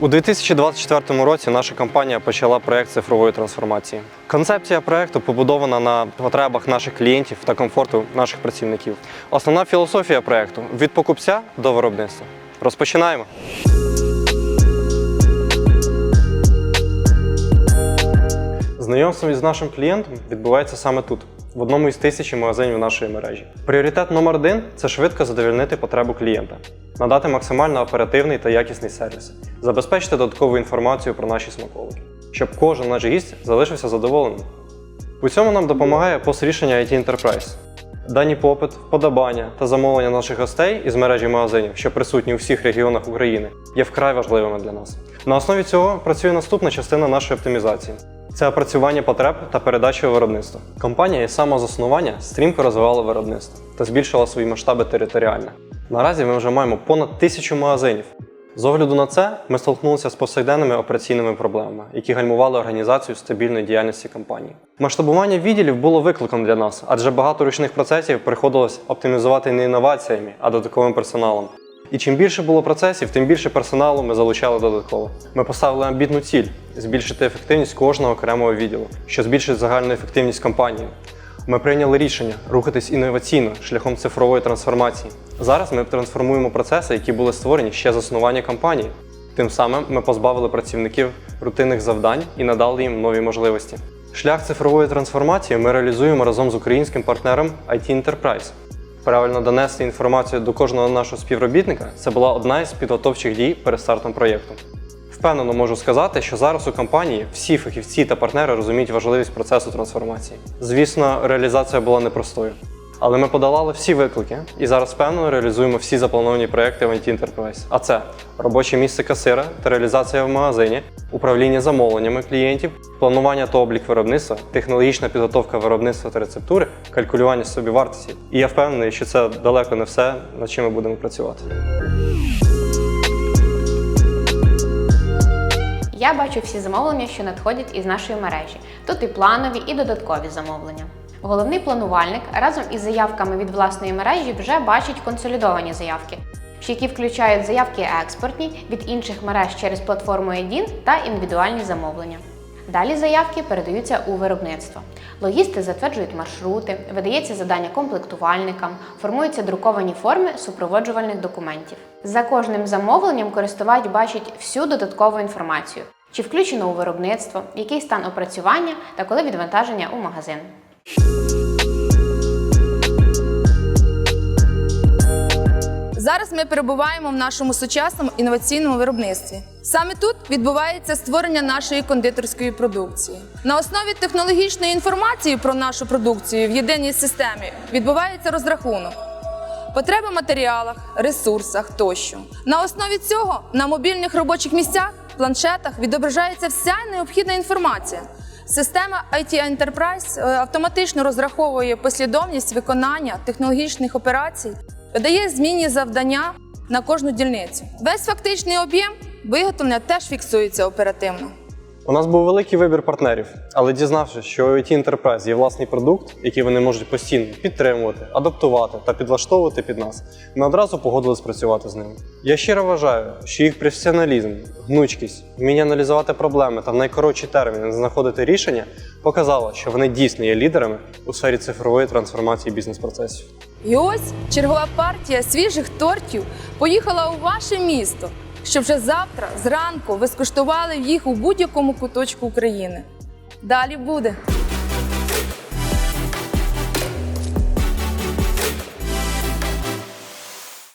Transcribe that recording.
У 2024 році наша компанія почала проект цифрової трансформації. Концепція проекту побудована на потребах наших клієнтів та комфорту наших працівників. Основна філософія проекту від покупця до виробництва. Розпочинаємо. Знайомство із нашим клієнтом відбувається саме тут, в одному із тисячі магазинів нашої мережі. Пріоритет номер один це швидко задовольнити потребу клієнта, надати максимально оперативний та якісний сервіс, забезпечити додаткову інформацію про наші смаколики, щоб кожен наш гість залишився задоволеним. У цьому нам допомагає пост-рішення IT Enterprise. Дані попит, вподобання та замовлення наших гостей із мережі магазинів, що присутні у всіх регіонах України, є вкрай важливими для нас. На основі цього працює наступна частина нашої оптимізації. Це опрацювання потреб та передача у виробництво. Компанія із самого заснування стрімко розвивала виробництво та збільшила свої масштаби територіально. Наразі ми вже маємо понад тисячу магазинів. З огляду на це ми столкнулися з повсякденними операційними проблемами, які гальмували організацію стабільної діяльності компанії. Масштабування відділів було викликом для нас, адже багато ручних процесів приходилось оптимізувати не інноваціями, а додатковим персоналом. І чим більше було процесів, тим більше персоналу ми залучали додатково. Ми поставили амбітну ціль збільшити ефективність кожного окремого відділу, що збільшить загальну ефективність компанії. Ми прийняли рішення рухатись інноваційно шляхом цифрової трансформації. Зараз ми трансформуємо процеси, які були створені ще з заснування компанії. Тим самим ми позбавили працівників рутинних завдань і надали їм нові можливості. Шлях цифрової трансформації ми реалізуємо разом з українським партнером IT Enterprise. Правильно донести інформацію до кожного нашого співробітника це була одна із підготовчих дій перед стартом проєкту. Впевнено можу сказати, що зараз у компанії всі фахівці та партнери розуміють важливість процесу трансформації. Звісно, реалізація була непростою. Але ми подолали всі виклики і зараз впевнено реалізуємо всі заплановані проекти в IT Enterprise. А це робоче місце касира та реалізація в магазині, управління замовленнями клієнтів, планування та облік виробництва, технологічна підготовка виробництва та рецептури, калькулювання собівартості. І я впевнений, що це далеко не все, над чим ми будемо працювати. Я бачу всі замовлення, що надходять із нашої мережі. Тут і планові, і додаткові замовлення. Головний планувальник разом із заявками від власної мережі вже бачить консолідовані заявки, які включають заявки експортні від інших мереж через платформу EDIN та індивідуальні замовлення. Далі заявки передаються у виробництво. Логісти затверджують маршрути, видається задання комплектувальникам, формуються друковані форми супроводжувальних документів. За кожним замовленням користувач бачить всю додаткову інформацію, чи включено у виробництво, який стан опрацювання та коли відвантаження у магазин. Зараз ми перебуваємо в нашому сучасному інноваційному виробництві. Саме тут відбувається створення нашої кондитерської продукції. На основі технологічної інформації про нашу продукцію в єдиній системі відбувається розрахунок. Потреби матеріалах, ресурсах тощо. На основі цього на мобільних робочих місцях, планшетах відображається вся необхідна інформація. Система IT Enterprise е, автоматично розраховує послідовність виконання технологічних операцій, видає змінні завдання на кожну дільницю. Весь фактичний об'єм виготовлення теж фіксується оперативно. У нас був великий вибір партнерів, але дізнавшись, що у IT Enterprise є власний продукт, який вони можуть постійно підтримувати, адаптувати та підлаштовувати під нас, ми одразу погодились працювати з ними. Я щиро вважаю, що їх професіоналізм, гнучкість, вміння аналізувати проблеми та в найкоротші терміни знаходити рішення показало, що вони дійсно є лідерами у сфері цифрової трансформації бізнес-процесів. І ось чергова партія свіжих тортів поїхала у ваше місто, щоб вже завтра зранку ви скуштували їх у будь-якому куточку України. Далі буде.